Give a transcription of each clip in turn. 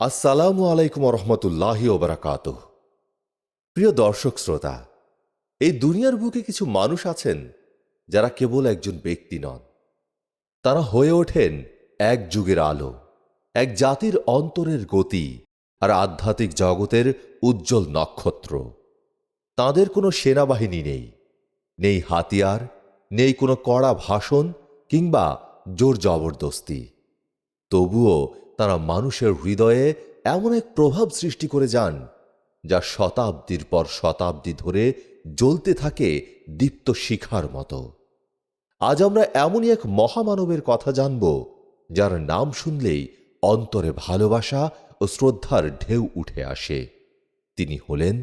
আসসালামু আলাইকুম রহমতুল্লাহ ওবরাকাত প্রিয় দর্শক শ্রোতা, এই দুনিয়ার বুকে কিছু মানুষ আছেন যারা কেবল একজন ব্যক্তি নন। তারা হয়ে ওঠেন এক যুগের আলো, এক জাতির অন্তরের গতি আর আধ্যাত্মিক জগতের উজ্জ্বল নক্ষত্র। তাদের কোনো সেনাবাহিনী নেই নেই হাতিয়ার, নেই কোনো কড়া ভাষণ কিংবা জোর জবরদস্তি। তবুও তারা মানুষের হৃদয়ে এমন এক প্রভাব সৃষ্টি করে যান, যা শতাব্দীর পর শতাব্দী ধরে জ্বলতে থাকে দীপ্ত শিখার মতো। আজ আমরা এমনই এক মহামানবের কথা জানব, যার নাম শুনলেই অন্তরে ভালোবাসা ও শ্রদ্ধার ঢেউ উঠে আসে। তিনি হলেন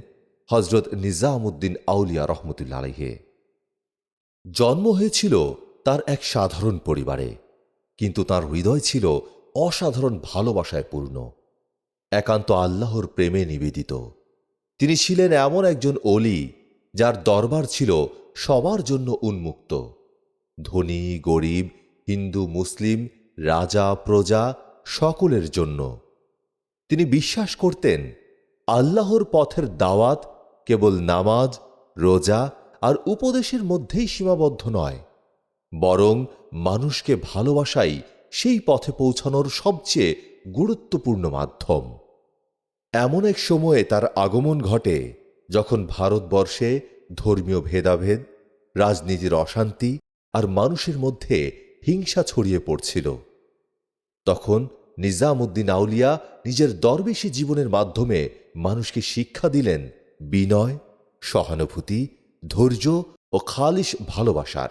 হজরত নিজামুদ্দিন আউলিয়া রহমতুল্লা আলহে জন্ম হয়েছিল তার এক সাধারণ পরিবারে, কিন্তু তার হৃদয় ছিল অসাধারণ ভালোবাসায় পূর্ণ। একান্ত আল্লাহর প্রেমে নিবেদিত। তিনি ছিলেন এমন একজন অলি যার দরবার ছিল সবার জন্য উন্মুক্ত। ধনী, গরিব, হিন্দু, মুসলিম, রাজা, প্রজা সকলের জন্য। তিনি বিশ্বাস করতেন, আল্লাহর পথের দাওয়াত কেবল নামাজ, রোজা আর উপদেশের মধ্যেই সীমাবদ্ধ নয়, বরং মানুষকে ভালোবাসাই সেই পথে পৌঁছানোর সবচেয়ে গুরুত্বপূর্ণ মাধ্যম। এমন এক সময়ে তার আগমন ঘটে যখন ভারতবর্ষে ধর্মীয় ভেদাভেদ, রাজনীতির অশান্তি আর মানুষের মধ্যে হিংসা ছড়িয়ে পড়ছিল। তখন নিজামুদ্দিন আউলিয়া নিজের দরবেশী জীবনের মাধ্যমে মানুষকে শিক্ষা দিলেন বিনয়, সহানুভূতি, ধৈর্য ও খালিশ ভালোবাসার।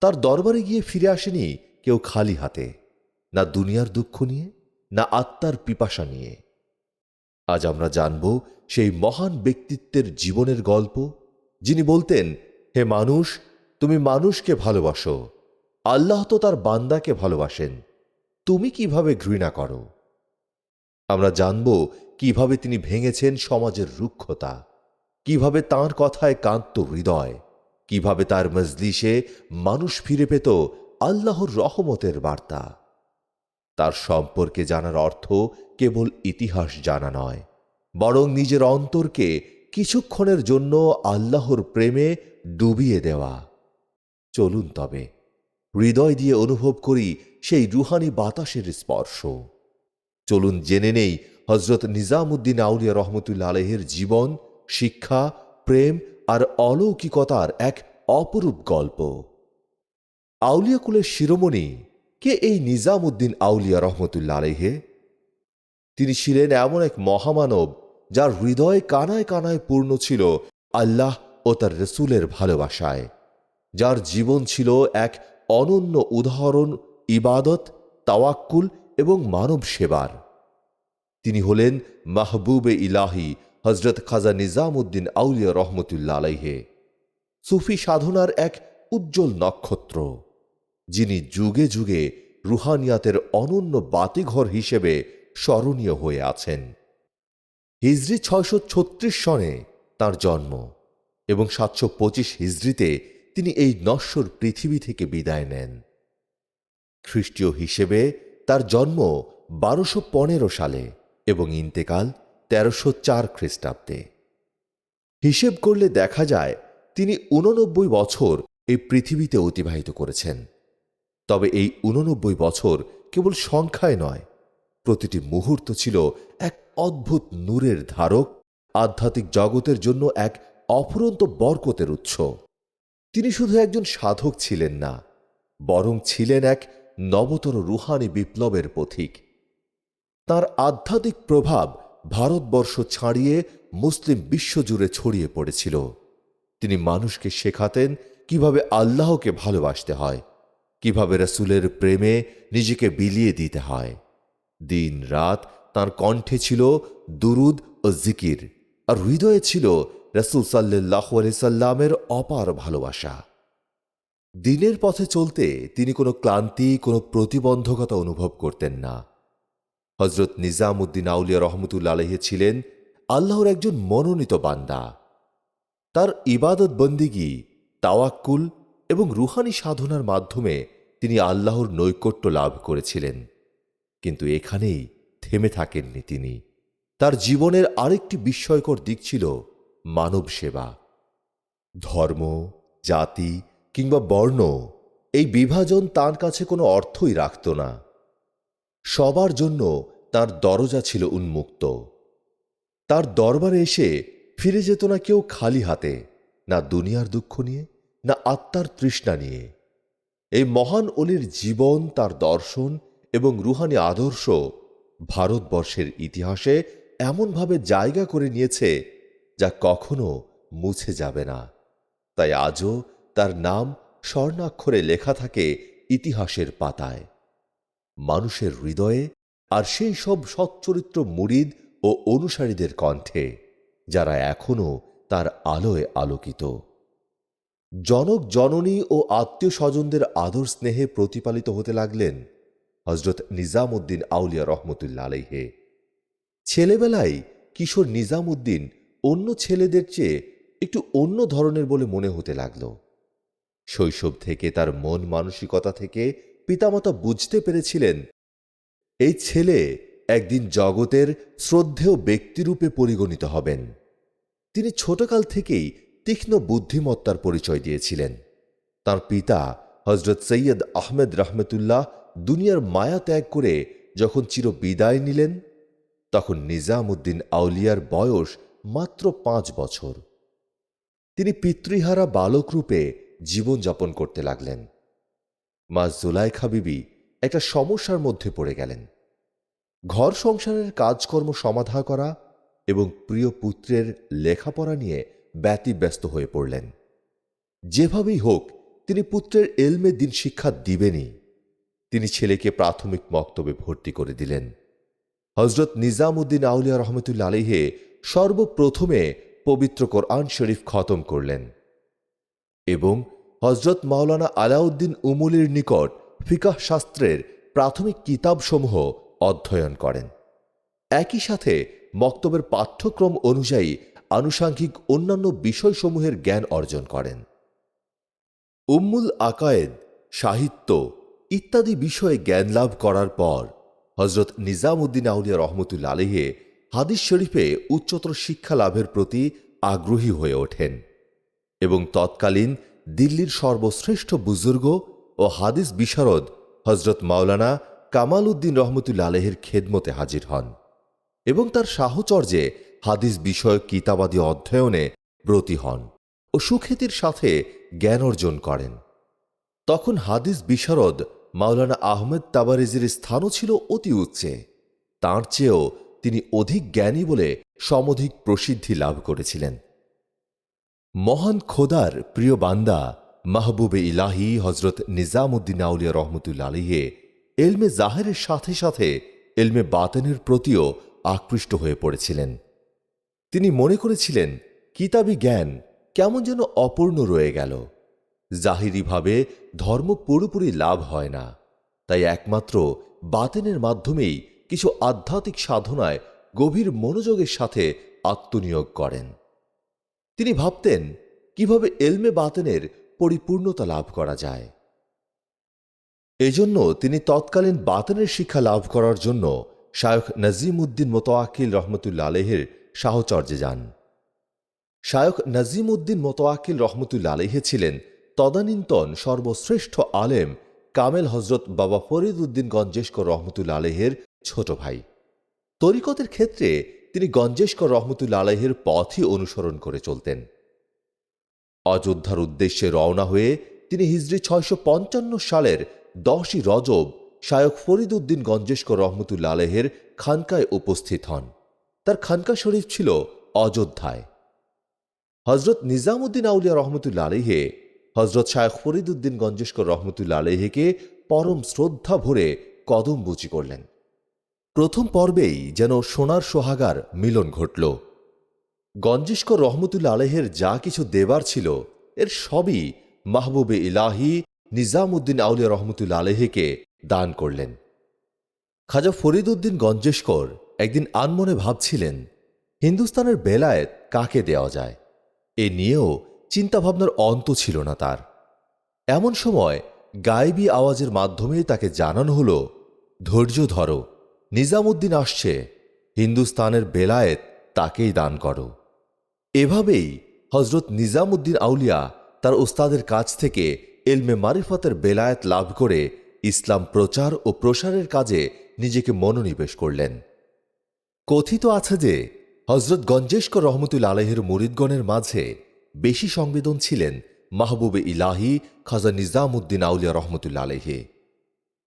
তার দরবারে গিয়ে ফিরে আসেনি কেউ খালি হাতে, না দুনিয়ার দুঃখ নিয়ে, না আত্মার পিপাসা নিয়ে। আজ আমরা জানব সেই মহান ব্যক্তিত্বের জীবনের গল্প, যিনি বলতেন, হে মানুষ, তুমি মানুষকে ভালোবাসো। আল্লাহ তো তার বান্দাকে ভালোবাসেন। তুমি কীভাবে ঘৃণা করো? আমরা জানব কীভাবে তিনি ভেঙেছেন সমাজের রুক্ষতা, কীভাবে তার কথায় কান্ত হৃদয়, কীভাবে তার মজলিসে মানুষ ফিরে পেত আল্লাহর রহমতের বার্তা। তার সম্পর্কে জানার অর্থ কেবল ইতিহাস জানা নয়, বরং নিজের অন্তরকে কিছুক্ষণের জন্য আল্লাহর প্রেমে ডুবিয়ে দেওয়া। চলুন তবে, হৃদয় দিয়ে অনুভব করি সেই রুহানি বাতাসের স্পর্শ। চলুন জেনে নেই হজরত নিজামুদ্দিন আউলিয়া রহমতুল্লা আলহের জীবন, শিক্ষা, প্রেম আর অলৌকিকতার এক অপরূপ গল্প। আউলিয়াকুলের শিরোমণি কে এই নিজামুদ্দিন আউলিয়া রহমতুল্লা আলহে তিনি ছিলেন এমন এক মহামানব যার হৃদয় কানায় কানায় পূর্ণ ছিল আল্লাহ ও তার রসুলের ভালোবাসায়, যার জীবন ছিল এক অনন্য উদাহরণ, ইবাদত, তাওয়াক্কুল এবং মানব সেবার। তিনি হলেন মাহবুবে ইলাহি হজরত খাজা নিজামুদ্দিন আউলিয়া রহমতুল্লা আলাইহে, সুফি সাধনার এক উজ্জ্বল নক্ষত্র। যিনি যুগে যুগে রুহানিয়াতের অনন্য বাতিঘর হিসেবে স্মরণীয় হয়ে আছেন। হিজরি ছয়শো ছত্রিশ সনে তার জন্ম এবং সাতশো পঁচিশ হিজড়িতে তিনি এই নশ্বর পৃথিবী থেকে বিদায় নেন। খ্রিস্টীয় হিসেবে তার জন্ম বারোশো পনেরো সালে এবং ইন্তেকাল তেরোশো চার খ্রিস্টাব্দে। হিসেব করলে দেখা যায় তিনি উননব্বই বছর এই পৃথিবীতে অতিবাহিত করেছেন। তবে এই উননব্বই বছর কেবল সংখ্যায় নয়, প্রতিটি মুহূর্ত ছিল এক অদ্ভুত নূরের ধারক, আধ্যাত্মিক জগতের জন্য এক অফুরন্ত বরকতের উৎস। তিনি শুধু একজন সাধক ছিলেন না, বরং ছিলেন এক নবতর রুহানি বিপ্লবের পথিক। তার আধ্যাত্মিক প্রভাব ভারতবর্ষ ছাড়িয়ে মুসলিম বিশ্বজুড়ে ছড়িয়ে পড়েছিল। তিনি মানুষকে শেখাতেন কীভাবে আল্লাহকে ভালোবাসতে হয়। কীভাবে রসুলের প্রেমে নিজেকে বিলিয়ে দিতে হয়। দিন রাত তার কণ্ঠে ছিল দুরুদ ও জিকির, আর হৃদয়ে ছিল রসুল সাল্লাহ সাল্লামের অপার ভালোবাসা। দিনের পথে চলতে তিনি কোনো ক্লান্তি, কোনো প্রতিবন্ধকতা অনুভব করতেন না। হজরত নিজামুদ্দিন আউলিয়া রহমতুল্লা আলহে ছিলেন আল্লাহর একজন মনোনীত বান্দা। তার ইবাদত বন্দিগি তাওয়াক্কুল এবং রুহানি সাধনার মাধ্যমে তিনি আল্লাহর নৈকট্য লাভ করেছিলেন। কিন্তু এখানেই থেমে থাকেননি তিনি। তার জীবনের আরেকটি বিস্ময়কর দিক ছিল মানব সেবা। ধর্ম, জাতি কিংবা বর্ণ এই বিভাজন তার কাছে কোনো অর্থই রাখত না। সবার জন্য তার দরজা ছিল উন্মুক্ত। তার দরবারে এসে ফিরে যেত না কেউ খালি হাতে, না দুনিয়ার দুঃখ নিয়ে না আত্মার তৃষ্ণা নিয়ে। এই মহান অলির জীবন তার দর্শন এবং রুহানি আদর্শ ভারতবর্ষের ইতিহাসে এমনভাবে জায়গা করে নিয়েছে যা কখনো মুছে যাবে না। তাই আজও তার নাম স্বর্ণাক্ষরে লেখা থাকে ইতিহাসের পাতায়। মানুষের হৃদয়ে আর সেই সব সচ্চরিত্র মুরিদ ও অনুসারীদের কণ্ঠে, যারা এখনও তার আলোয় আলোকিত। জনক জননী ও আত্মীয় স্বজনদের আদর স্নেহে প্রতিপালিত হতে লাগলেন হজরত নিজামুদ্দিন আউলিয়া রহমতুল্লা আলাইহে। ছেলেবেলায় কিশোর নিজামুদ্দিন অন্য ছেলেদের চেয়ে একটু অন্য ধরনের বলে মনে হতে লাগল। শৈশব থেকে তার মন মানসিকতা থেকে পিতামাতা বুঝতে পেরেছিলেন, এই ছেলে একদিন জগতের শ্রদ্ধেয় ব্যক্তিরূপে পরিগণিত হবেন। তিনি ছোটকাল থেকেই তীক্ষ্ণ বুদ্ধিমত্তার পরিচয় দিয়েছিলেন। তার পিতা হজরত সৈয়দ আহমেদ রহমতুল্লাহ দুনিয়ার মায়া ত্যাগ করে যখন চির বিদায় নিলেন, তখন নিজামুদ্দিন আউলিয়ার বয়স মাত্র পাঁচ বছর। তিনি পিতৃহারা বালকরূপে জীবনযাপন করতে লাগলেন। মা জুলাইখা বিবি একটা সমস্যার মধ্যে পড়ে গেলেন। ঘর সংসারের কাজকর্ম সমাধা করা এবং প্রিয় পুত্রের লেখাপড়া নিয়ে ব্যতিব্যস্ত হয়ে পড়লেন। যেভাবেই হোক, তিনি পুত্রের এলমে দিন শিক্ষা দিবেনই। তিনি ছেলেকে প্রাথমিক মক্তবে ভর্তি করে দিলেন। হজরত নিজামুদ্দিন আউলিয়া রহমতুল্লা আলিহে সর্বপ্রথমে পবিত্র কোরআন শরীফ খতম করলেন এবং হজরত মাওলানা আলাউদ্দিন উমুলির নিকট ফিকাহ শাস্ত্রের প্রাথমিক কিতাবসমূহ অধ্যয়ন করেন। একই সাথে মক্তবের পাঠ্যক্রম অনুযায়ী আনুষাঙ্গিক অন্যান্য বিষয়সমূহের জ্ঞান অর্জন করেন। উম্মুল আকায়েদ, সাহিত্য ইত্যাদি বিষয়ে জ্ঞান লাভ করার পর হজরত নিজামুদ্দিন আউলিয়া রহমতুল্লা আলহে হাদিস শরীফে উচ্চতর শিক্ষা লাভের প্রতি আগ্রহী হয়ে ওঠেন এবং তৎকালীন দিল্লির সর্বশ্রেষ্ঠ বুজুর্গ ও হাদিস বিশারদ হজরত মাওলানা কামাল উদ্দিন রহমতুল্লা আলহের খেদমতে হাজির হন এবং তার সাহচর্যে হাদিস বিষয়ক কিতাবাদি অধ্যয়নে ব্রতী হন ও সুখ্যাতির সাথে জ্ঞান অর্জন করেন। তখন হাদিস বিশারদ মাওলানা আহমেদ তাবারেজির স্থানও ছিল অতি উচ্চে। তাঁর চেয়েও তিনি অধিক জ্ঞানী বলে সমধিক প্রসিদ্ধি লাভ করেছিলেন। মহান খোদার প্রিয় বান্দা মাহবুবে ইলাহি হজরত নিজামুদ্দিন আউলিয়া রহমতুল্লা আলিহে এলমে জাহেরের সাথে সাথে এলমে বাতেনের প্রতিও আকৃষ্ট হয়ে পড়েছিলেন। তিনি মনে করেছিলেন কিতাবি জ্ঞান, কেমন যেন অপূর্ণ রয়ে গেল। জাহিরিভাবে ধর্ম পুরোপুরি লাভ হয় না। তাই একমাত্র বাতেনের মাধ্যমেই কিছু আধ্যাত্মিক সাধনায় গভীর মনোযোগের সাথে আত্মনিয়োগ করেন। তিনি ভাবতেন, কীভাবে এলমে বাতেনের পরিপূর্ণতা লাভ করা যায়? এজন্য তিনি তৎকালীন বাতেনের শিক্ষা লাভ করার জন্য শায়খ নজিম উদ্দিন মোতোয়াকিল রহমতুল্লা আলহের সাহচর্যে যান। শায়ক নজিম উদ্দিন মোতোয়াকিল রহমতুল্লা আলহে ছিলেন তদানীন্তন সর্বশ্রেষ্ঠ আলেম কামেল হজরত বাবা ফরিদ উদ্দিন গঞ্জেশকর রহমতুল্লা আলহের ছোট ভাই। তরিকতের ক্ষেত্রে তিনি গঞ্জেশকর রহমতুল্লা আলহের পথই অনুসরণ করে চলতেন। অযোধ্যার উদ্দেশ্যে রওনা হয়ে তিনি হিজড়ি ছয়শো পঞ্চান্ন সালের দশই রজব শায়ক ফরিদ উদ্দিন গঞ্জেশকর রহমতুল্লা আলহের খানকায় উপস্থিত হন। তার খানকা শরীফ ছিল অযোধ্যায়। হজরত নিজামুদ্দিন আউলিয়া রহমতুল্লা আলহে হজরত শায়ক ফরিদ উদ্দিন গঞ্জেশকর রহমতুল্লা আলহেকে পরম শ্রদ্ধা ভরে কদম বুচি করলেন। প্রথম পর্বেই যেন সোনার সোহাগার মিলন ঘটল। গঞ্জেশকর রহমতুল্লা আলহের যা কিছু দেবার ছিল, এর সবই মাহবুবে ইলাহি নিজামুদ্দিন আউলিয়া রহমতুল্লা আলহেকে দান করলেন। খাজা ফরিদউদ্দিন গঞ্জেশকর একদিন আনমনে ভাবছিলেন, হিন্দুস্তানের বেলায়েত কাকে দেওয়া যায়? এ নিয়েও চিন্তাভাবনার অন্ত ছিল না তার। এমন সময় গায়েবী আওয়াজের মাধ্যমে তাকে জানানো হল, ধৈর্য ধরো, নিজামুদ্দিন আসছে, হিন্দুস্তানের বেলায়েত তাকেই দান করো। এভাবেই হজরত নিজামুদ্দিন আউলিয়া তার ওস্তাদের কাছ থেকে এলমে মারিফতের বেলায়েত লাভ করে ইসলাম প্রচার ও প্রসারের কাজে নিজেকে মনোনিবেশ করলেন। কথিত আছে যে হজরত গঞ্জেশকর রহমতুল আলহের মুরিদগণের মাঝে বেশি সংবেদন ছিলেন মাহবুবে ইলাহি খাজা নিজামুদ্দিন আউলিয়া রহমতুল্লা আলহে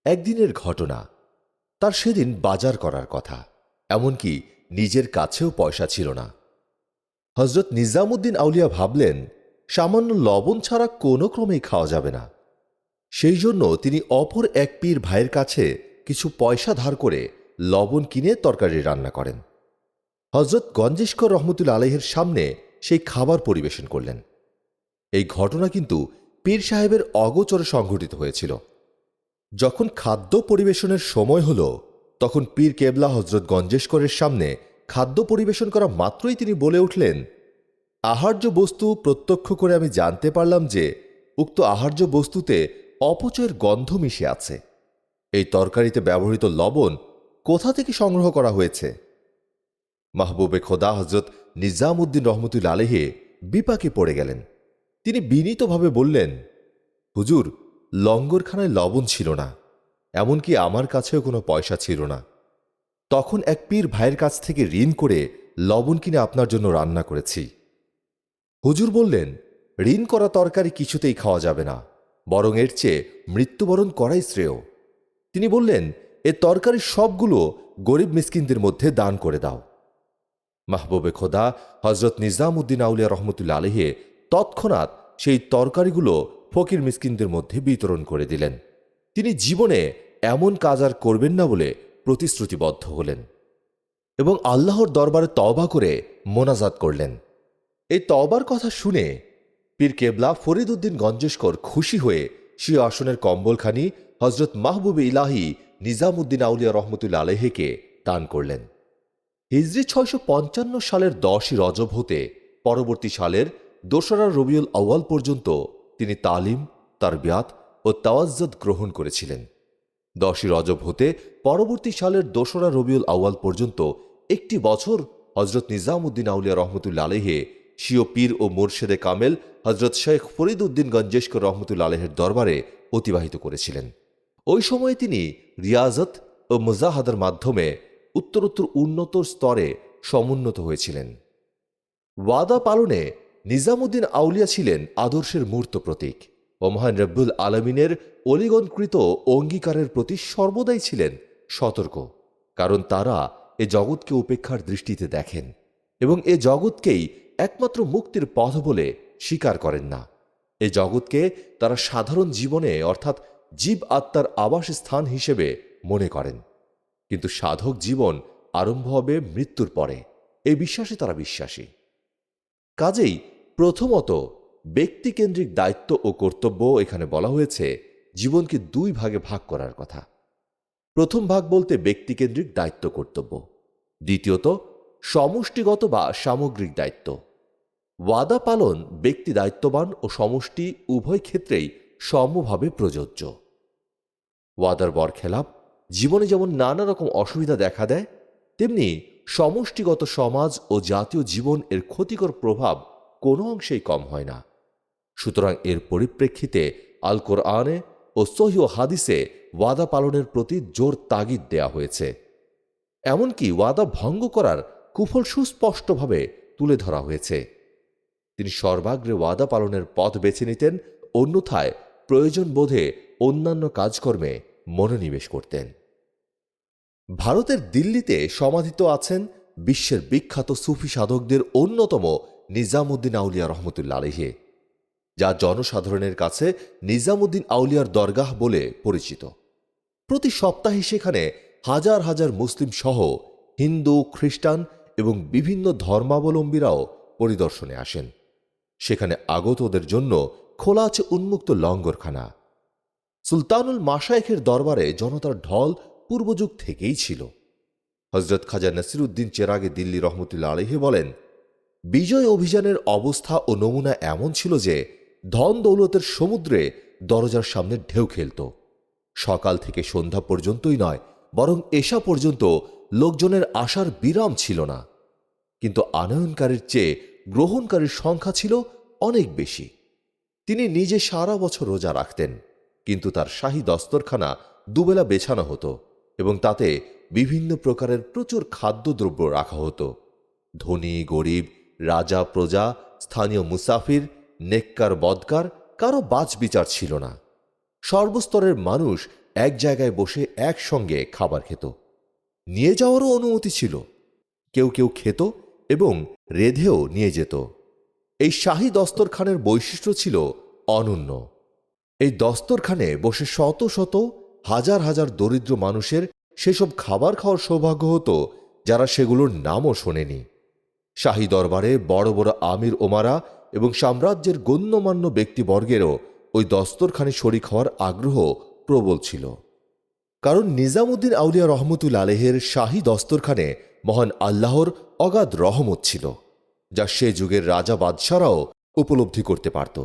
একদিনের ঘটনা, তার সেদিন বাজার করার কথা, এমনকি নিজের কাছেও পয়সা ছিল না। হজরত নিজামুদ্দিন আউলিয়া ভাবলেন, সামান্য লবণ ছাড়া কোনো ক্রমেই খাওয়া যাবে না। সেই জন্য তিনি অপর এক পীর ভাইয়ের কাছে কিছু পয়সা ধার করে লবণ কিনে তরকারি রান্না করেন। হজরত গঞ্জেশকর রহমতুল আলহের সামনে সেই খাবার পরিবেশন করলেন। এই ঘটনা কিন্তু পীর সাহেবের অগোচরে সংঘটিত হয়েছিল। যখন খাদ্য পরিবেশনের সময় হল, তখন পীর কেবলা হজরত গঞ্জেশকরের সামনে খাদ্য পরিবেশন করা মাত্রই তিনি বলে উঠলেন, আহার্য বস্তু প্রত্যক্ষ করে আমি জানতে পারলাম যে উক্ত আহার্য বস্তুতে অপচয়ের গন্ধ মিশে আছে। এই তরকারিতে ব্যবহৃত লবণ কোথা থেকে সংগ্রহ করা হয়েছে? মাহবুবে খোদা হজরত নিজামুদ্দিন রহমতুল আলেহে বিপাকে পড়ে গেলেন। তিনি বিনীতভাবে বললেন, হুজুর, লঙ্গরখানায় লবণ ছিল না, এমনকি আমার কাছেও কোনো পয়সা ছিল না। তখন এক পীর ভাইয়ের কাছ থেকে ঋণ করে লবণ কিনে আপনার জন্য রান্না করেছি। হুজুর বললেন, ঋণ করা তরকারি কিছুতেই খাওয়া যাবে না, বরং এর চেয়ে মৃত্যুবরণ করাই শ্রেয়। তিনি বললেন এ তরকারি সবগুলো গরিব মিসকিনদের মধ্যে দান করে দাও। মাহবুবে খোদা হজরত নিজামুদ্দিন আউলিয়া রহমতুল্লা আলহে তৎক্ষণাৎ সেই তরকারিগুলো ফকির মিসকিনদের মধ্যে বিতরণ করে দিলেন। তিনি জীবনে এমন কাজ আর করবেন না বলে প্রতিশ্রুতিবদ্ধ হলেন এবং আল্লাহর দরবারে তওবা করে মোনাজাত করলেন। এই তওবার কথা শুনে পীর কেবলা ফরিদ উদ্দিন গঞ্জেশকর খুশি হয়ে সে আসনের কম্বলখানি হজরত মাহবুবে ইলাহি নিজামুদ্দিন আউলিয়া রহমতুল্লা আলহেকে দান করলেন। হিজরি ছয়শো পঞ্চান্ন সালের দশই রজব হতে পরবর্তী সালের দোসরা রবিউল আউয়াল পর্যন্ত তিনি তালিম, তারবিয়াত ও তাওয়াজ্জত গ্রহণ করেছিলেন। দশই রজব হতে পরবর্তী সালের দোসরা রবিউল আউয়াল পর্যন্ত একটি বছর হজরত নিজামুদ্দিন আউলিয়া রহমতুল্লা আলহে শিও পীর ও মোরশেদে কামেল হজরত শেখ ফরিদ উদ্দিন গঞ্জেশকর রহমতুল্লা আলহের দরবারে অতিবাহিত করেছিলেন। ওই সময়ে তিনি রিয়াজত ও মুজাহাদার মাধ্যমে উত্তরোত্তর উন্নত স্তরে সমুন্নত হয়েছিলেন। ওয়াদা পালনে নিজামুদ্দিন আউলিয়া ছিলেন আদর্শের মূর্ত প্রতীক ও মহান রব্বুল আলমিনের অলিগণকৃত অঙ্গীকারের প্রতি সর্বদাই ছিলেন সতর্ক, কারণ তারা এ জগৎকে উপেক্ষার দৃষ্টিতে দেখেন এবং এ জগৎকেই একমাত্র মুক্তির পথ বলে স্বীকার করেন না। এ জগৎকে তারা সাধারণ জীবনে অর্থাৎ জীব আত্মার আবাস স্থান হিসেবে মনে করেন। কিন্তু সাধক জীবন আরম্ভ হবে মৃত্যুর পরে। এই বিশ্বাসে তারা বিশ্বাসী। কাজেই প্রথমত ব্যক্তিকেন্দ্রিক দায়িত্ব ও কর্তব্য এখানে বলা হয়েছে জীবনকে দুই ভাগে ভাগ করার কথা। প্রথম ভাগ বলতে ব্যক্তিকেন্দ্রিক দায়িত্ব কর্তব্য। দ্বিতীয়ত সমষ্টিগত বা সামগ্রিক দায়িত্ব। ওয়াদা পালন ব্যক্তি দায়িত্ববান ও সমষ্টি উভয় ক্ষেত্রেই সমভাবে প্রযোজ্য। ওয়াদার বরখেলাপ, জীবনে যেমন নানা রকম অসুবিধা দেখা দেয়, তেমনি সমষ্টিগত সমাজ ও জাতীয় জীবন এর ক্ষতিকর প্রভাব কোনো অংশেই কম হয় না। সুতরাং এর পরিপ্রেক্ষিতে আল কোরআনে ও সহি হাদিসে ওয়াদা পালনের প্রতি জোর তাগিদ দেয়া হয়েছে। এমনকি ওয়াদা ভঙ্গ করার কুফল সুস্পষ্টভাবে তুলে ধরা হয়েছে। তিনি সর্বাগ্রে ওয়াদা পালনের পথ বেছে নিতেন, অন্যথায় প্রয়োজন বোধে অন্যান্য কাজকর্মে মনোনিবেশ করতেন। ভারতের দিল্লিতে সমাধিত আছেন বিশ্বের বিখ্যাত সুফি সাধকদের অন্যতম নিজামুদ্দিন আউলিয়া রহমতুল্লা আলহে যা জনসাধারণের কাছে নিজামুদ্দিন আউলিয়ার দরগাহ বলে পরিচিত। প্রতি সপ্তাহে সেখানে হাজার হাজার মুসলিম সহ হিন্দু, খ্রিস্টান এবং বিভিন্ন ধর্মাবলম্বীরাও পরিদর্শনে আসেন। সেখানে আগতদের জন্য খোলা আছে উন্মুক্ত লঙ্গরখানা। সুলতানুল মাসায়েখের দরবারে জনতার ঢল পূর্বযুগ থেকেই ছিল। হজরত খাজা নাসিরুদ্দিন চেরাগে দিল্লি রহমতুল্লা আলহে বলেন, বিজয় অভিযানের অবস্থা ও নমুনা এমন ছিল যে, ধন দৌলতের সমুদ্রে দরজার সামনে ঢেউ খেলত। সকাল থেকে সন্ধ্যা পর্যন্তই নয়, বরং এসা পর্যন্ত লোকজনের আসার বিরাম ছিল না। কিন্তু আনয়নকারীর চেয়ে গ্রহণকারীর সংখ্যা ছিল অনেক বেশি। তিনি নিজে সারা বছর রোজা রাখতেন, কিন্তু তার শাহী দস্তরখানা দুবেলা বেছানো হতো এবং তাতে বিভিন্ন প্রকারের প্রচুর খাদ্যদ্রব্য রাখা হতো। ধনী, গরিব, রাজা, প্রজা, স্থানীয় মুসাফির, নেককার, বদকার, কারও বাজ বিচার ছিল না। সর্বস্তরের মানুষ এক জায়গায় বসে একসঙ্গে খাবার খেত। নিয়ে যাওয়ারও অনুমতি ছিল। কেউ কেউ খেত এবং রেধেও নিয়ে যেত। এই শাহী দস্তরখানের বৈশিষ্ট্য ছিল অনন্য। এই দস্তরখানে বসে শত শত, হাজার হাজার দরিদ্র মানুষের সেসব খাবার খাওয়ার সৌভাগ্য হতো যারা সেগুলোর নামও শোনেনি। শাহী দরবারে বড় বড় আমির ওমারা এবং সাম্রাজ্যের গণ্যমান্য ব্যক্তিবর্গেরও ওই দস্তরখানে শরিক হওয়ার আগ্রহ প্রবল ছিল। কারণ নিজামুদ্দিন আউলিয়া রহমতুল আলেহের শাহী দস্তরখানে মহান আল্লাহর অগাধ রহমত ছিল। যা সে যুগের রাজা বাদশারাও উপলব্ধি করতে পারত।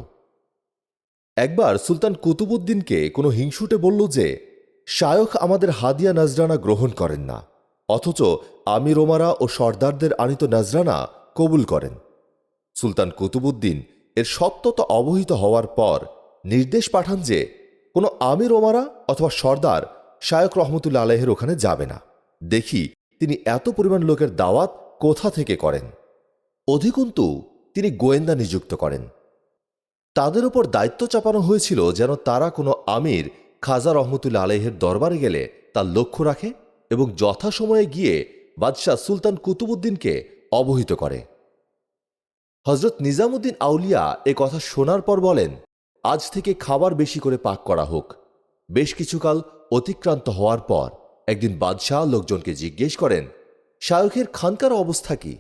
একবার সুলতান কুতুবুদ্দিনকে কোনো হিংসুটে বলল যে, শায়খ আমাদের হাদিয়া নজরানা গ্রহণ করেন না, অথচ আমির ওমারা ও সর্দারদের আনিত নজরানা কবুল করেন। সুলতান কুতুবুদ্দিন এর সত্যতা অবহিত হওয়ার পর নির্দেশ পাঠান যে, কোনো আমির ওমারা অথবা সর্দার শায়ক রহমতুল্লা আলহের ওখানে যাবে না। দেখি তিনি এত পরিমাণ লোকের দাওয়াত কোথা থেকে করেন। অধিকন্তু, তিনি গোয়েন্দা নিযুক্ত করেন। তাদের উপর দায়িত্ব চাপানো হয়েছিল যেন তারা কোনো আমির খাজা রহমতুল্লা আলহের দরবারে গেলে তার লক্ষ্য রাখে এবং যথাসময়ে গিয়ে বাদশাহ সুলতান কুতুবুদ্দিনকে অবহিত করে। হজরত নিজামুদ্দিন আউলিয়া এ কথা শোনার পর বলেন, আজ থেকে খাবার বেশি করে পাক করা হোক। বেশ কিছুকাল অতিক্রান্ত হওয়ার পর একদিন বাদশাহ লোকজনকে জিজ্ঞেস করেন, শায়খের খানকার অবস্থা কি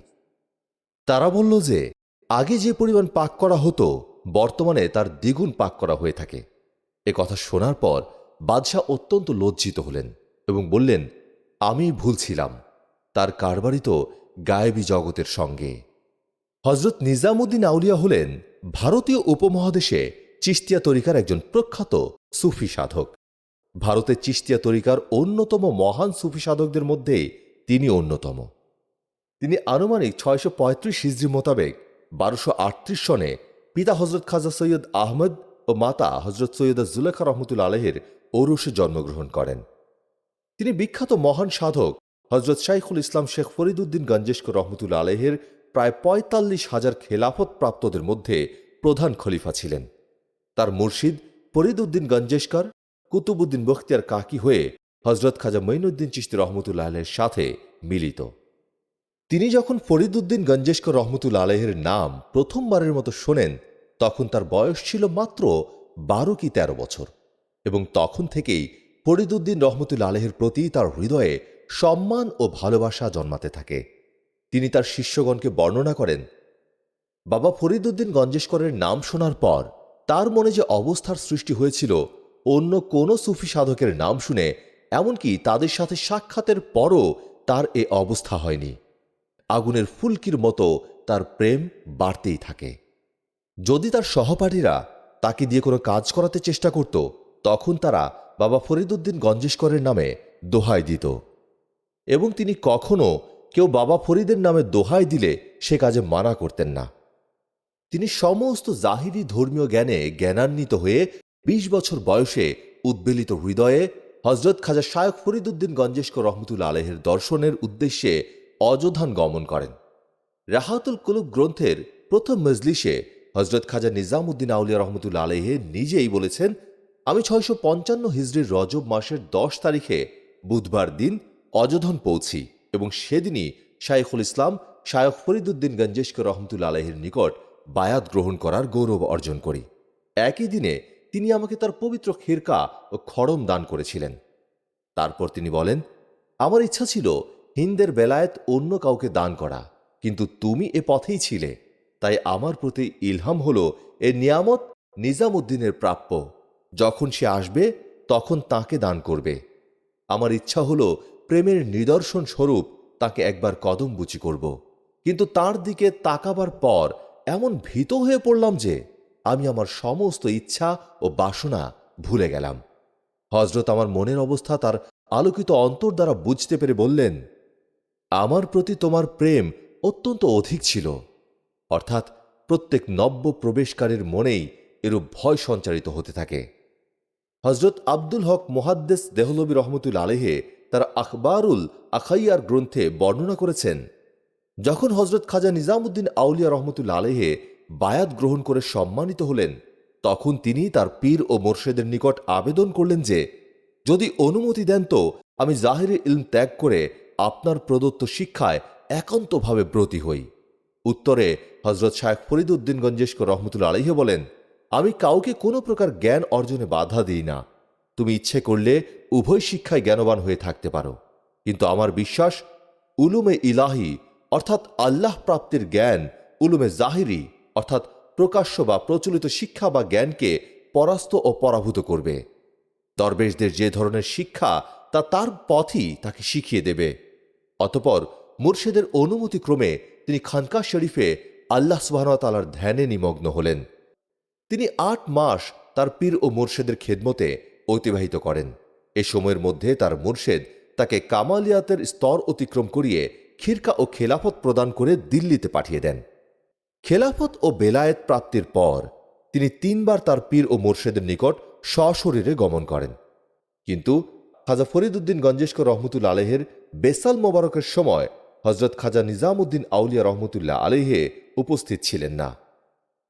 তারা বলল যে, আগে যে পরিমাণ পাক করা হতো, বর্তমানে তার দ্বিগুণ পাক করা হয়ে থাকে। এ কথা শোনার পর বাদশাহ অত্যন্ত লজ্জিত হলেন এবং বললেন, আমি ভুল ছিলাম। তার কারবারই তো গায়েবী জগতের সঙ্গে। হজরত নিজামুদ্দিন আউলিয়া হলেন ভারতীয় উপমহাদেশে চিস্তিয়া তরিকার একজন প্রখ্যাত সুফি সাধক। ভারতের চিস্তিয়া তরিকার অন্যতম মহান সুফি সাধকদের মধ্যে তিনি অন্যতম। তিনি আনুমানিক ছয়শো পঁয়ত্রিশ হিজড়ি মোতাবেক বারোশো আটত্রিশ সনে পিতা হজরত খাজা সৈয়দ আহমদ ও মাতা হজরত সৈয়দা জুলেখা রহমতুল আলহের ঔরসে জন্মগ্রহণ করেন। তিনি বিখ্যাত মহান সাধক হজরত শাইখুল ইসলাম শেখ ফরিদুদ্দিন গঞ্জেশকর রহমতুল আলহের প্রায় পঁয়তাল্লিশ হাজার খেলাফত প্রাপ্তদের মধ্যে প্রধান খলিফা ছিলেন। তার মুর্শিদ ফরিদুদ্দিন গঞ্জেশকর কুতুবুদ্দিন বখতিয়ার কাকি হয়ে হজরত খাজা মঈনুদ্দিন চিস্তি রহমতুল্লা আলহের সাথে মিলিত। তিনি যখন ফরিদুদ্দিন গঞ্জেশকর রহমতুল আলহের নাম প্রথমবারের মতো শোনেন, তখন তার বয়স ছিল মাত্র বারো কি তেরো বছর। এবং তখন থেকেই ফরিদুদ্দিন রহমতুল আলহের প্রতি তার হৃদয়ে সম্মান ও ভালোবাসা জন্মাতে থাকে। তিনি তার শিষ্যগণকে বর্ণনা করেন, বাবা ফরিদুদ্দিন গঞ্জেশকরের নাম শোনার পর তার মনে যে অবস্থার সৃষ্টি হয়েছিল, অন্য কোনো সুফি সাধকের নাম শুনে এমনকি তাদের সাথে সাক্ষাতের পরও তার এ অবস্থা হয়নি। আগুনের ফুলকির মতো তার প্রেম বাড়তেই থাকে। যদি তার সহপাঠীরা তাকে দিয়ে কোনো কাজ করাতে চেষ্টা করত, তখন তারা বাবা ফরিদুদ্দিন গঞ্জেশকরের নামে দোহাই দিত। এবং তিনি কখনও কেউ বাবা ফরিদের নামে দোহাই দিলে সে কাজে মানা করতেন না। তিনি সমস্ত জাহিরি ধর্মীয় জ্ঞানে জ্ঞানান্বিত হয়ে ২০ বছর বয়সে উদ্বেলিত হৃদয়ে হজরত খাজা শায়ক ফরিদুদ্দিন গঞ্জেশকর রহমতুল্লা আলহের দর্শনের উদ্দেশ্যে অযোধান গমন করেন। রাহাতুল কুলুব গ্রন্থের প্রথম মজলিসে হজরত খাজা নিজামুদ্দিন আউলিয়া রহমতুল্লা আলহে নিজেই বলেছেন, আমি ছয়শো পঞ্চান্ন হিজড়ির রজব মাসের দশ তারিখে বুধবার দিন অযোধন পৌঁছি এবং সেদিনই শাইখুল ইসলাম শায়ক ফরিদুদ্দিন গঞ্জেশকর রহমতুল্লা আলহের নিকট বায়াত গ্রহণ করার গৌরব অর্জন করি। একই দিনে তিনি আমাকে তার পবিত্র খিরকা ও খড়ম দান করেছিলেন। তারপর তিনি বলেন, আমার ইচ্ছা ছিল হিন্দের বেলায়েত অন্য কাউকে দান করা। কিন্তু তুমি এ পথেই ছিলে। তাই আমার প্রতি ইলহাম হল এ নিয়ামত নিজামুদ্দিনের প্রাপ্য। যখন সে আসবে, তখন তাকে দান করবে। আমার ইচ্ছা হলো প্রেমের নিদর্শন স্বরূপ তাকে একবার কদম বুচি করব। কিন্তু তার দিকে তাকাবার পর এমন ভীত হয়ে পড়লাম যে, আমি আমার সমস্ত ইচ্ছা ও বাসনা ভুলে গেলাম। হজরত আমার মনের অবস্থা তার আলোকিত অন্তর দ্বারা বুঝতে পেরে বললেন আমার প্রতি তোমার প্রেম অত্যন্ত অধিক ছিল। অর্থাৎ প্রত্যেক নব্য প্রবেশকারীর মনেই এরূপ ভয় সঞ্চারিত হতে থাকে। হজরত আব্দুল হক মোহাদ্দেস দেহলবী রহমতুল আলেহে তার আখবারুল আখাইয়ার গ্রন্থে বর্ণনা করেছেন, যখন হজরত খাজা নিজামুদ্দিন আউলিয়া রহমতুল আলেহে বায়াত গ্রহণ করে সম্মানিত হলেন, তখন তিনি তার পীর ও মোর্শেদের নিকট আবেদন করলেন যে, যদি অনুমতি দেন তো আমি জাহেরি ইলম ত্যাগ করে আপনার প্রদত্ত শিক্ষায় একান্তভাবে ব্রতী হই। উত্তরে হজরত শায়েখ ফরিদুদ্দিন গঞ্জেশক রহমতুল আলাইহে বলেন, আমি কাউকে কোনো প্রকার জ্ঞান অর্জনে বাধা দিই না। তুমি ইচ্ছে করলে উভয় শিক্ষায় জ্ঞানবান হয়ে থাকতে পারো। কিন্তু আমার বিশ্বাস, উলুমে ইলাহি, অর্থাৎ আল্লাহ প্রাপ্তির জ্ঞান, উলুমে জাহিরি, অর্থাৎ প্রকাশ্য বা প্রচলিত শিক্ষা বা জ্ঞানকে পরাস্ত ও পরাভূত করবে। দরবেশদের যে ধরনের শিক্ষা তা তার পথই তাকে শিখিয়ে দেবে। অতপর মুর্শেদের অনুমতি ক্রমে তিনি খানকা শরীফে আল্লাহ সুবাহতালার ধ্যানে নিমগ্ন হলেন। তিনি আট মাস তার পীর ও মুর্শেদের খেদমতে অতিবাহিত করেন। এ সময়ের মধ্যে তার মুর্শেদ তাকে কামালিয়াতের স্তর অতিক্রম করিয়ে খিরকা ও খেলাফত প্রদান করে দিল্লিতে পাঠিয়ে দেন। খেলাফত ও বেলায়েত প্রাপ্তির পর তিনি তিনবার তার পীর ও মোর্শেদের নিকট সশরীরে গমন করেন। কিন্তু খাজা ফরিদুদ্দিন গঞ্জেশক রহমতুল্লা আলহের বেসাল মোবারকের সময় হজরত খাজা নিজামুদ্দিন আউলিয়া রহমতুল্লাহ আলহে উপস্থিত ছিলেন না।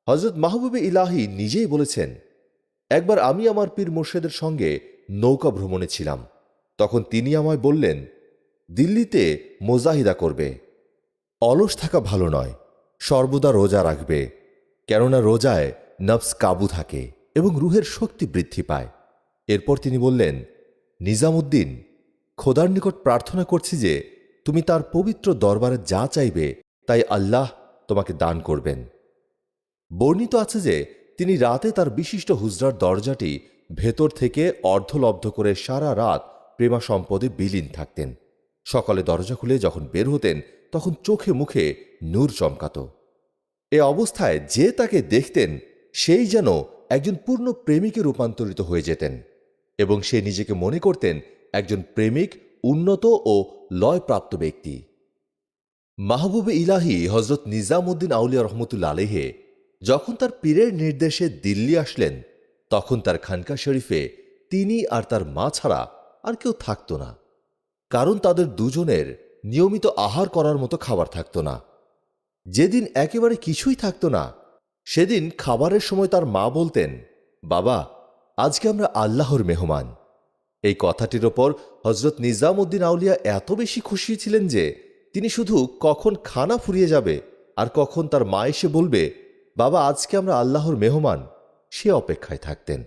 হজরত মাহবুবে ইলাহি নিজেই বলেছেন, একবার আমি আমার পীর মোর্শেদের সঙ্গে নৌকা ভ্রমণে ছিলাম। তখন তিনি আমায় বললেন, দিল্লিতে মোজাহিদা করবে। অলস থাকা ভালো নয়, সর্বদা রোজা রাখবে। কেননা রোজায় নফস কাবু থাকে এবং রুহের শক্তি বৃদ্ধি পায়। এরপর তিনি বললেন নিজামুদ্দিন, খোদার নিকট প্রার্থনা করছি যে তুমি তার পবিত্র দরবারে যা চাইবে তাই আল্লাহ তোমাকে দান করবেন। বর্ণিত আছে যে তিনি রাতে তার বিশিষ্ট হুজরার দরজাটি ভেতর থেকে অর্ধলব্ধ করে সারা রাত প্রেমা সম্পদে বিলীন থাকতেন। সকালে দরজা খুলে যখন বের হতেন, তখন চোখে মুখে নূর চমকাত। এ অবস্থায় যে তাকে দেখতেন, সেই যেন একজন পূর্ণ প্রেমিকে রূপান্তরিত হয়ে যেতেন। এবং সে নিজেকে মনে করতেন একজন প্রেমিক, উন্নত ও লয়প্রাপ্ত ব্যক্তি। মাহবুবে ইলাহি হজরত নিজামুদ্দিন আউলিয়া রহমতুল্লা আলেহে যখন তার পীরের নির্দেশে দিল্লি আসলেন, তখন তার খানকা শরীফে তিনি আর তার মা ছাড়া আর কেউ থাকত না। কারণ তাদের দুজনের নিয়মিত আহার করার মতো খাবার থাকত না। যেদিন একেবারে কিছুই থাকত না, সেদিন খাবারের সময় তার মা বলতেন, বাবা আজকে আমরা আল্লাহর মেহমান। এই কথাটির ওপর হজরত নিজামুদ্দিন আউলিয়া এত বেশি খুশি ছিলেন যে, তিনি শুধু কখন খানা ফুরিয়ে যাবে আর কখন তার মা এসে বলবে, বাবা, আজকে আমরা আল্লাহর মেহমান। সে অপেক্ষায় থাকতেন।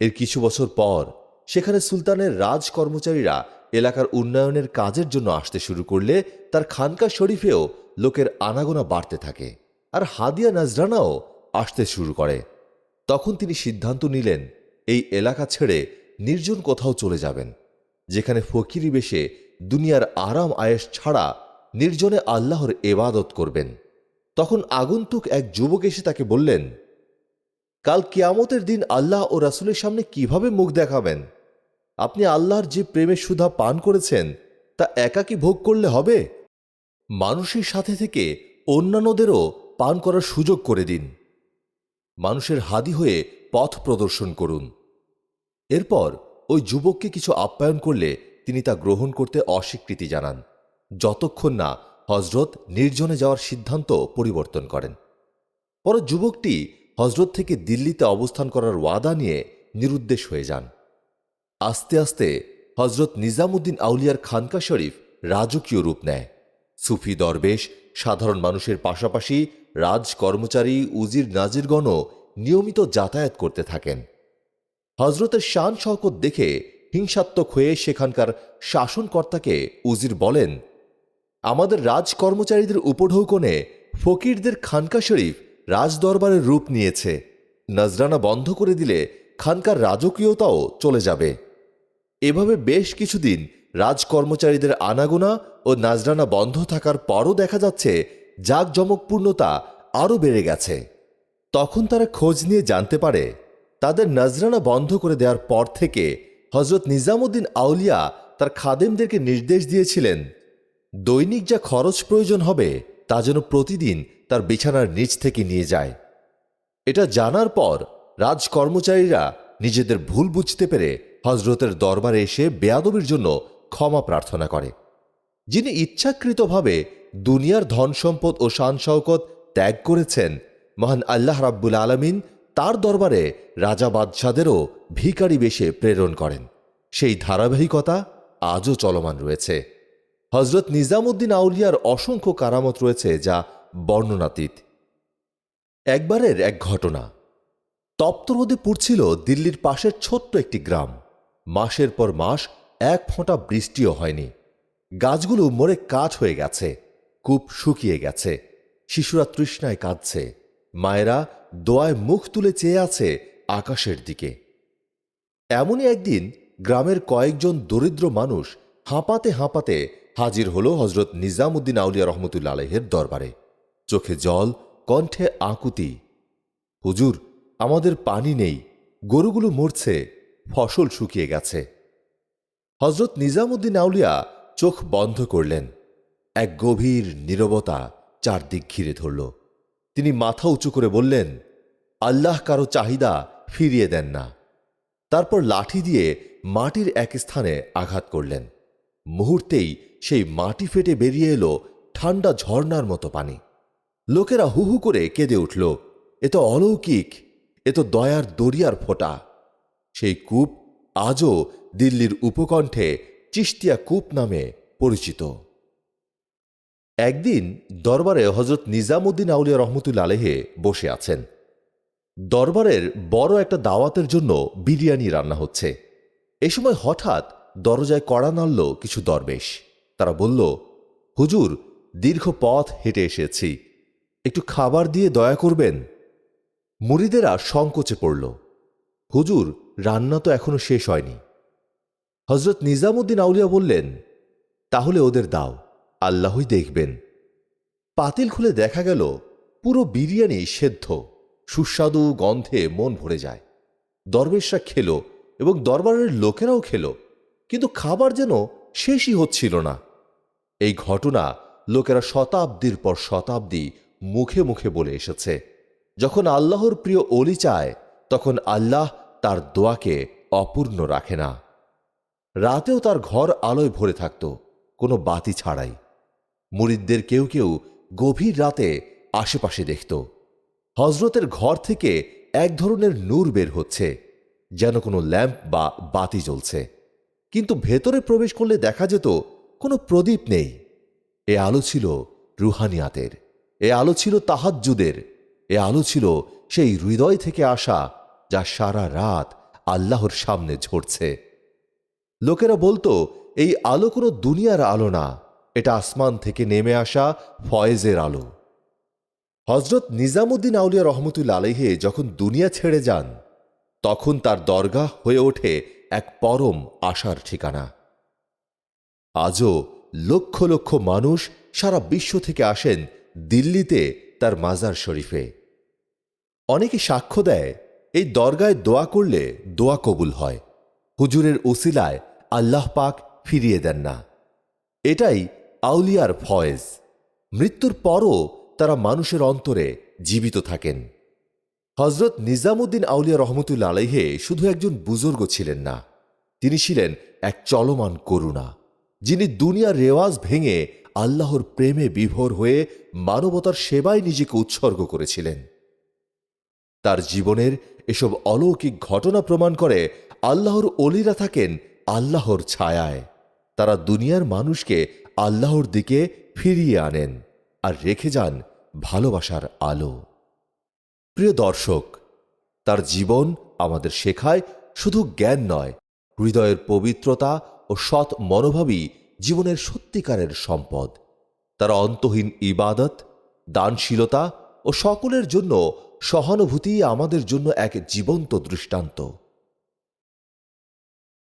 এর কিছু বছর পর সেখানে সুলতানের রাজ কর্মচারীরা এলাকার উন্নয়নের কাজের জন্য আসতে শুরু করলে তার খানকা শরীফেও লোকের আনাগোনা বাড়তে থাকে আর হাদিয়া নাজরানাও আসতে শুরু করে। তখন তিনি সিদ্ধান্ত নিলেন, এই এলাকা ছেড়ে নির্জন কোথাও চলে যাবেন, যেখানে ফকিরি বেশে দুনিয়ার আরাম আয়েস ছাড়া নির্জনে আল্লাহর এবাদত করবেন। তখন আগন্তুক এক যুবক এসে তাকে বললেন, কাল কিয়ামতের দিন আল্লাহ ও রাসুলের সামনে কীভাবে মুখ দেখাবেন? আপনি আল্লাহর যে প্রেমের সুধা পান করেছেন, তা একাকি ভোগ করলে হবে? মানুষের সাথে থেকে অন্যান্যদেরও পান করার সুযোগ করে দিন। মানুষের হাদি হয়ে পথ প্রদর্শন করুন। এরপর ওই যুবককে কিছু আপ্যায়ন করলে তিনি তা গ্রহণ করতে অস্বীকৃতি জানান, যতক্ষণ না হজরত নির্জনে যাওয়ার সিদ্ধান্ত পরিবর্তন করেন। পরে যুবকটি হজরত থেকে দিল্লিতে অবস্থান করার ওয়াদা নিয়ে নিরুদ্দেশ হয়ে যান। আস্তে আস্তে হজরত নিজামুদ্দিন আউলিয়ার খানকা শরীফ রাজকীয় রূপ নেয়। সুফি দরবেশ সাধারণ মানুষের পাশাপাশি রাজ কর্মচারী উজির নাজিরগণও নিয়মিত যাতায়াত করতে থাকেন। হজরতের শান শওকত দেখে হিংসাত্মক হয়ে সেখানকার শাসনকর্তাকে উজির বলেন, আমাদের রাজ কর্মচারীদের উপঢৌকনে ফকিরদের খানকা শরীফ রাজদরবারের রূপ নিয়েছে। নজরানা বন্ধ করে দিলে খানকার রাজকীয়তাও চলে যাবে। এভাবে বেশ কিছুদিন রাজকর্মচারীদের আনাগোনা ও নাজরানা বন্ধ থাকার পরও দেখা যাচ্ছে, জাঁকজমকপূর্ণতা আরও বেড়ে গেছে। তখন তারা খোঁজ নিয়ে জানতে পারে, তাদের নজরানা বন্ধ করে দেওয়ার পর থেকে হজরত নিজামুদ্দিন আউলিয়া তার খাদেমদেরকে নির্দেশ দিয়েছিলেন, দৈনিক যা খরচ প্রয়োজন হবে তা যেন প্রতিদিন তার বিছানার নিচ থেকে নিয়ে যায়। এটা জানার পর রাজকর্মচারীরা নিজেদের ভুল বুঝতে পেরে হজরতের দরবারে এসে বেয়াদবির জন্য ক্ষমা প্রার্থনা করে, যিনি ইচ্ছাকৃতভাবে দুনিয়ার ধন সম্পদ ও শান শওকত ত্যাগ করেছেন, মহান আল্লাহ রাব্বুল আলমিন তার দরবারে রাজা বাদশাদেরও ভিকারি বেশে প্রেরণ করেন। সেই ধারাবাহিকতা আজও চলমান রয়েছে। হজরত নিজামুদ্দিন আউলিয়ার অসংখ্য কারামত রয়েছে যা বর্ণনাতীত। একবারের এক ঘটনা। তপ্ত রোদে পুড়ছিল দিল্লির পাশের ছোট্ট একটি গ্রাম। মাসের পর মাস এক ফোঁটা বৃষ্টিও হয়নি। গাছগুলো মরে কাঠ হয়ে গেছে, কূপ শুকিয়ে গেছে, শিশুরা তৃষ্ণায় কাঁদছে, মায়েরা দোয়ায় মুখ তুলে চেয়ে আছে আকাশের দিকে। এমনই একদিন গ্রামের কয়েকজন দরিদ্র মানুষ হাঁপাতে হাঁপাতে হাজির হল হজরত নিজামুদ্দিন আউলিয়া রহমতুল্লা আলহের দরবারে। চোখে জল, কণ্ঠে আকুতি। হুজুর, আমাদের পানি নেই, গরুগুলো মরছে, ফসল শুকিয়ে গেছে। হজরত নিজামুদ্দিন আউলিয়া চোখ বন্ধ করলেন। এক গভীর নীরবতা চারদিক ঘিরে ধরল। তিনি মাথা উঁচু করে বললেন, আল্লাহ কারও চাহিদা ফিরিয়ে দেন না। তারপর লাঠি দিয়ে মাটির এক স্থানে আঘাত করলেন। মুহূর্তেই সেই মাটি ফেটে বেরিয়ে এলো ঠান্ডা ঝর্ণার মতো পানি। লোকেরা হু হু করে কেঁদে উঠল, এ তো অলৌকিক, এ তো দয়ার দরিয়ার ফোঁটা। সেই কূপ আজও দিল্লির উপকণ্ঠে চিস্তিয়া কূপ নামে পরিচিত। একদিন দরবারে হজরত নিজামুদ্দিন আউলিয়া রহমতুল আলেহে বসে আছেন। দরবারের বড় একটা দাওয়াতের জন্য বিরিয়ানি রান্না হচ্ছে। এ সময় হঠাৎ দরজায় কড়া নাড়ল কিছু দরবেশ। তারা বলল, হুজুর, দীর্ঘ পথ হেঁটে এসেছি। একটু খাবার দিয়ে দয়া করবেন? মুরিদেরা সংকোচে পড়ল। হুজুর, রান্না তো এখনও শেষ হয়নি। হজরত নিজামুদ্দিন আউলিয়া বললেন, তাহলে ওদের দাও, আল্লাহই দেখবেন। পাতিল খুলে দেখা গেল, পুরো বিরিয়ানি সেদ্ধ, সুস্বাদু গন্ধে মন ভরে যায়। দরবেশরা খেলো এবং দরবারের লোকেরাও খেল, কিন্তু খাবার যেন শেষই হচ্ছিল না। এই ঘটনা লোকেরা শতাব্দীর পর শতাব্দী মুখে মুখে বলে এসেছে। যখন আল্লাহর প্রিয় অলি চায়, তখন আল্লাহ তার দোয়াকে অপূর্ণ রাখে না। রাতেও তার ঘর আলোয় ভরে থাকত, কোনো বাতি ছাড়াই। মুরিদদের কেউ কেউ গভীর রাতে আশেপাশে দেখত। হজরতের ঘর থেকে এক ধরনের নূর বের হচ্ছে, যেন কোনো ল্যাম্প বা বাতি জ্বলছে। কিন্তু ভেতরে প্রবেশ করলে দেখা যেত কোনো প্রদীপ নেই। এ আলো ছিল রুহানিয়াতের, এ আলো ছিল তাহাজ্জুদের, এ আলো ছিল সেই হৃদয় থেকে আসা যা সারা রাত আল্লাহর সামনে ঝরছে। লোকেরা বলতো, এই আলো কোনো দুনিয়ার আলো না, এটা আসমান থেকে নেমে আসা ফয়েজের আলো। হজরত নিজামুদ্দিন আউলিয়া রহমতুল্লা আলহে যখন দুনিয়া ছেড়ে যান, তখন তার দরগাহ হয়ে ওঠে এক পরম আশার ঠিকানা। আজও লক্ষ লক্ষ মানুষ সারা বিশ্ব থেকে আসেন দিল্লিতে তার মাজার শরীফে। অনেকে সাক্ষ্য দেয়, এই দরগায় দোয়া করলে দোয়া কবুল হয়। হুজুরের ওসিলায় আল্লাহ পাক ফিরিয়ে দেন না। এটাই আউলিয়ার ফয়েজ। মৃত্যুর পরও তারা মানুষের অন্তরে জীবিত থাকেন। হজরত নিজামুদ্দিন আউলিয়া রহমতুল্লা আলাইহে শুধু একজন বুজুর্গ ছিলেন না, তিনি ছিলেন এক চলমান করুণা, যিনি দুনিয়ার রেওয়াজ ভেঙে আল্লাহর প্রেমে বিভোর হয়ে মানবতার সেবায় নিজেকে উৎসর্গ করেছিলেন। তার জীবনের এসব অলৌকিক ঘটনা প্রমাণ করে আল্লাহর অলিরা থাকেন আল্লাহর ছায়ায়। তারা দুনিয়ার মানুষকে আল্লাহর দিকে ফিরিয়ে আনেন আর রেখে যান ভালোবাসার আলো। প্রিয় দর্শক, তার জীবন আমাদের শেখায় শুধু জ্ঞান নয়, হৃদয়ের পবিত্রতা ও সৎ মনোভাবই জীবনের সত্যিকারের সম্পদ। তার অন্তহীন ইবাদত, দানশীলতা ও সকলের জন্য সহানুভূতি আমাদের জন্য এক জীবন্ত দৃষ্টান্ত।